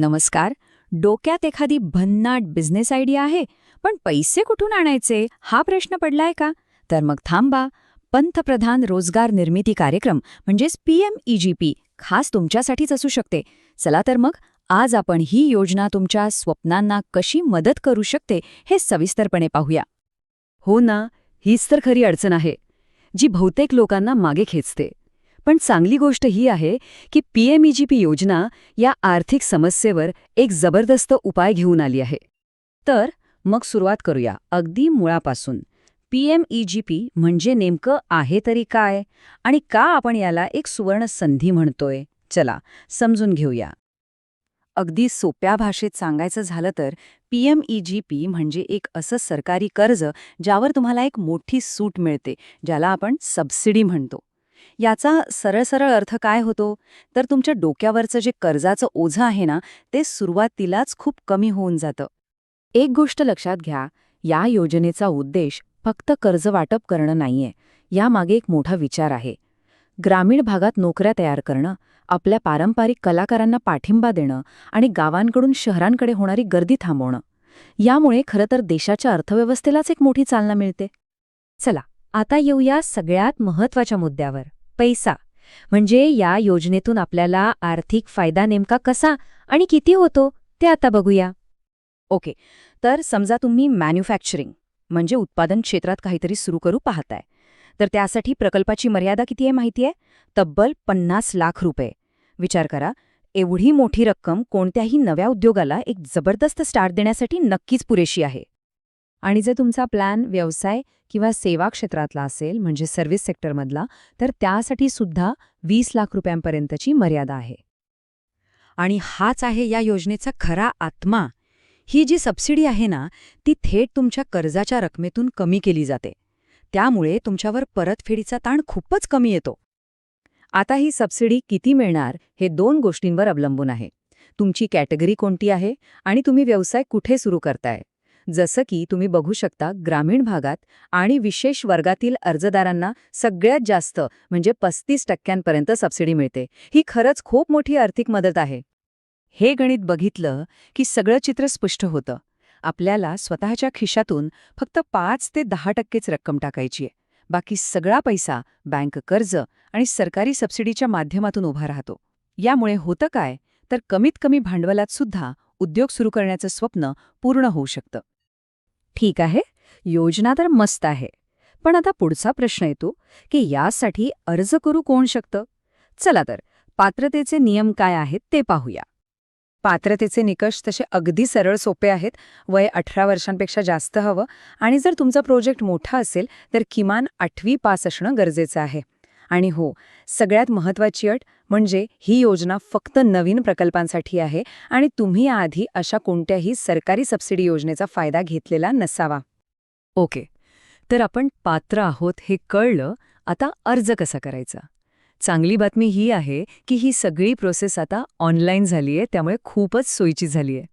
नमस्कार. डोक्यात एखादी भन्नाट बिझनेस आयडिया आहे पण पैसे कुठून आणायचे? हा प्रश्न पडलाय का? तर मग थांबा. पंतप्रधान रोजगार निर्मिती कार्यक्रम म्हणजेच पीएमईजीपी खास तुमच्यासाठीच असू शकते. चला तर मग आज आपण ही योजना तुमच्या स्वप्नांना कशी मदत करू शकते हे सविस्तरपणे पाहूया. हो ना हीच तर खरी अडचण आहे जी बहुतेक लोकांना मागे खेचते. पण चांगली गोष्ट ही आहे की पीएमईजीपी योजना या आर्थिक समस्येवर एक जबरदस्त उपाय घेऊन आली आहे. तर मग सुरुवात करूया. अगदी मुळापासून. पीएमईजीपी म्हणजे नेमकं आहे तरी काय? आणि का आपण याला एक सुवर्ण संधी म्हणतोय? चला समजून घेऊया. अगदी सोप्या भाषेत सांगायचं झालं तर पीएमईजीपी म्हणजे एक असं सरकारी कर्ज ज्यावर तुम्हाला एक मोठी सूट मिळते ज्याला आपण सबसिडी म्हणतो. याचा सरळ सरळ अर्थ काय होतो? तर तुमच्या डोक्यावरचं जे कर्जाचं ओझं आहे ना ते सुरुवातीलाच खूप कमी होऊन जातं. एक गोष्ट लक्षात घ्या या योजनेचा उद्देश फक्त कर्ज वाटप करणं नाहीये. यामागे एक मोठा विचार आहे. ग्रामीण भागात नोकऱ्या तयार करणं आपल्या पारंपरिक कलाकारांना पाठिंबा देणं आणि गावांकडून शहरांकडे होणारी गर्दी थांबवणं. यामुळे खरं तर देशाच्या अर्थव्यवस्थेलाच एक मोठी चालना मिळते. चला आता येऊया सगळ्यात महत्त्वाच्या मुद्द्यावर. पैसा. म्हणजे या योजनेतून आपल्याला आर्थिक फायदा नेमका कसा आणि किती होतो ते आता बघूया. ओके तर समजा तुम्ही मॅन्युफॅक्चरिंग म्हणजे उत्पादन क्षेत्रात काहीतरी सुरू करू पाहताय. तर त्यासाठी प्रकल्पाची मर्यादा किती आहे माहिती आहे? तब्बल पन्नास लाख रुपये. विचार करा एवढी मोठी रक्कम कोणत्याही नव्या उद्योगाला एक जबरदस्त स्टार्ट देण्यासाठी नक्कीच पुरेशी आहे. आणि जर तुमचा प्लॅन व्यवसाय किंवा सेवा क्षेत्रातला असेल म्हणजे सर्व्हिस सेक्टरमधला तर त्यासाठी सुद्धा वीस लाख रुपयांपर्यंतची मर्यादा आहे. आणि हाच आहे या योजनेचा खरा आत्मा. ही जी सबसिडी आहे ना ती थेट तुमच्या कर्जाच्या रकमेतून कमी केली जाते. त्यामुळे तुमच्यावर परतफेडीचा ताण खूपच कमी येतो. आता ही सबसिडी किती मिळणार हे दोन गोष्टींवर अवलंबून आहे. तुमची कॅटेगरी कोणती आहे आणि तुम्ही व्यवसाय कुठे सुरू करताय? जसं की तुम्ही बघू शकता ग्रामीण भागात आणि विशेष वर्गातील अर्जदारांना सगळ्यात जास्त म्हणजे पस्तीस टक्क्यांपर्यंत सबसिडी मिळते. ही खरंच खूप मोठी आर्थिक मदत आहे. हे गणित बघितलं की सगळं चित्र स्पष्ट होतं. आपल्याला स्वतःच्या खिशातून फक्त पाच ते दहा टक्केच रक्कम टाकायची आहे. बाकी सगळा पैसा बँक कर्ज आणि सरकारी सबसिडीच्या माध्यमातून उभा राहतो. यामुळे होतं काय? तर कमीत कमी भांडवलात सुद्धा उद्योग सुरू करण्याचं स्वप्न पूर्ण होऊ शकतं. ठीक आहे योजना तर मस्त आहे. पण आता पुढचा प्रश्न येतो की यासाठी अर्ज करू कोण शकतं? चला तर पात्रतेचे नियम काय आहेत ते पाहूया. पात्रतेचे निकष तसे अगदी सरळ सोपे आहेत वय अठरा वर्षांपेक्षा जास्त हवं आणि जर तुमचा प्रोजेक्ट मोठा असेल तर किमान आठवी पास असणं गरजेचं आहे. आणि हो सगळ्यात महत्त्वाची अट म्हणजे ही योजना फक्त नवीन प्रकल्पांसाठी आहे आणि तुम्ही आधी अशा कोणत्याही सरकारी सबसिडी योजनेचा फायदा घेतलेला नसावा. ओके तर आपण पात्र आहोत हे कळलं आता अर्ज कसा करायचा? चांगली बातमी ही आहे की ही सगळी प्रोसेस आता ऑनलाईन झाली आहे त्यामुळे खूपच सोयीची झाली आहे.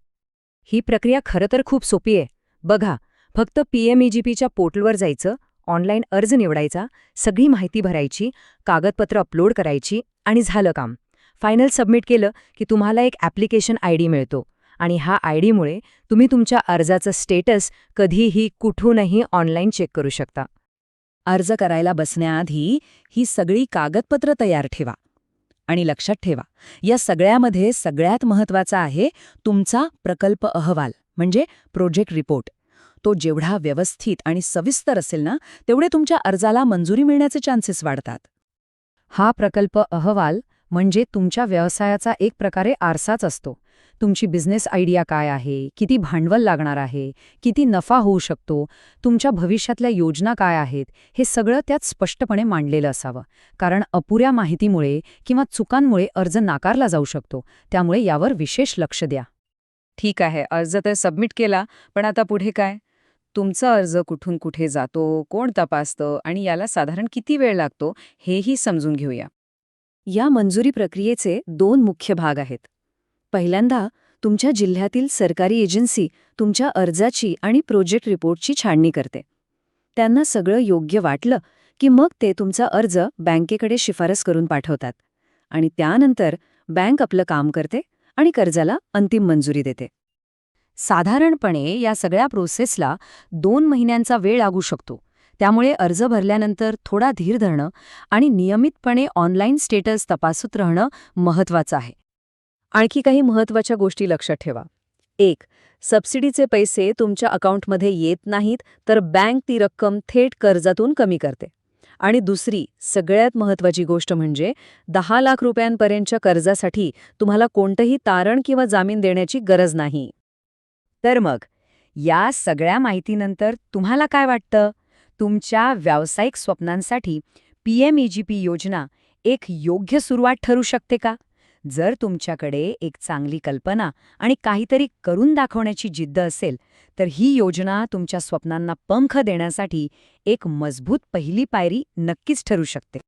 ही प्रक्रिया खरं तर खूप सोपी आहे. बघा फक्त पीएमईजीपीच्या पोर्टलवर जायचं ऑनलाईन अर्ज निवडायचा सगळी माहिती भरायची कागदपत्र अपलोड करायची आणि झालं काम. फायनल सबमिट केलं की तुम्हाला एक ॲप्लिकेशन आय डी मिळतो. आणि हा आय डीमुळे तुम्ही तुमच्या अर्जाचं स्टेटस कधीही कुठूनही ऑनलाईन चेक करू शकता. अर्ज करायला बसण्याआधी ही सगळी कागदपत्र तयार ठेवा. आणि लक्षात ठेवा या सगळ्यामध्ये सगळ्यात महत्त्वाचा आहे तुमचा प्रकल्प अहवाल म्हणजे प्रोजेक्ट रिपोर्ट. तो जेवढा व्यवस्थित आणि सविस्तर असेल ना तेवढे तुमच्या अर्जाला मंजुरी मिळण्याचे चान्सेस वाढतात. हा प्रकल्प अहवाल म्हणजे तुमच्या व्यवसायाचा एक प्रकारे आरसाच असतो. तुमची बिझनेस आयडिया काय आहे? किती भांडवल लागणार आहे? किती नफा होऊ शकतो? तुमच्या भविष्यातल्या योजना काय आहेत? हे सगळं त्यात स्पष्टपणे मांडलेलं असावं. कारण अपुऱ्या माहितीमुळे किंवा चुकांमुळे अर्ज नाकारला जाऊ शकतो. त्यामुळे यावर विशेष लक्ष द्या. ठीक आहे. अर्ज तर सबमिट केला पण आता पुढे काय? तुमचा अर्ज कुठून कुठे जातो कोण तपासतं आणि याला साधारण किती वेळ लागतो हेही समजून घेऊया. या मंजुरी प्रक्रियेचे दोन मुख्य भाग आहेत. पहिल्यांदा तुमच्या जिल्ह्यातील सरकारी एजन्सी तुमच्या अर्जाची आणि प्रोजेक्ट रिपोर्टची छाडणी करते. त्यांना सगळं योग्य वाटलं की मग ते तुमचा अर्ज बँकेकडे शिफारस करून पाठवतात. आणि त्यानंतर बँक आपलं काम करते आणि कर्जाला अंतिम मंजुरी देते. साधारणपणे या सगळ्या प्रोसेसला दोन महिन्यांचा वेळ लागू शकतो. त्यामुळे अर्ज भरल्यानंतर थोडा धीर धरणं आणि नियमितपणे ऑनलाईन स्टेटस तपासत राहणं महत्वाचं आहे. आणखी काही महत्त्वाच्या गोष्टी लक्षात ठेवा. एक सबसिडीचे पैसे तुमच्या अकाउंटमध्ये येत नाहीत तर बँक ती रक्कम थेट कर्जातून कमी करते. आणि दुसरी सगळ्यात महत्वाची गोष्ट म्हणजे दहा लाख रुपयांपर्यंतच्या कर्जासाठी तुम्हाला कोणतंही तारण किंवा जामीन देण्याची गरज नाही. तर मग या सगळ्या माहितीनंतर तुम्हाला काय वाटतं? तुमच्या व्यावसायिक स्वप्नांसाठी पीएमईजीपी योजना एक योग्य सुरुवात ठरू शकते का? जर तुमच्याकडे एक चांगली कल्पना आणि काहीतरी करून दाखवण्याची जिद्द असेल तर ही योजना तुमच्या स्वप्नांना पंख देण्यासाठी एक मजबूत पहिली पायरी नक्कीच ठरू शकते.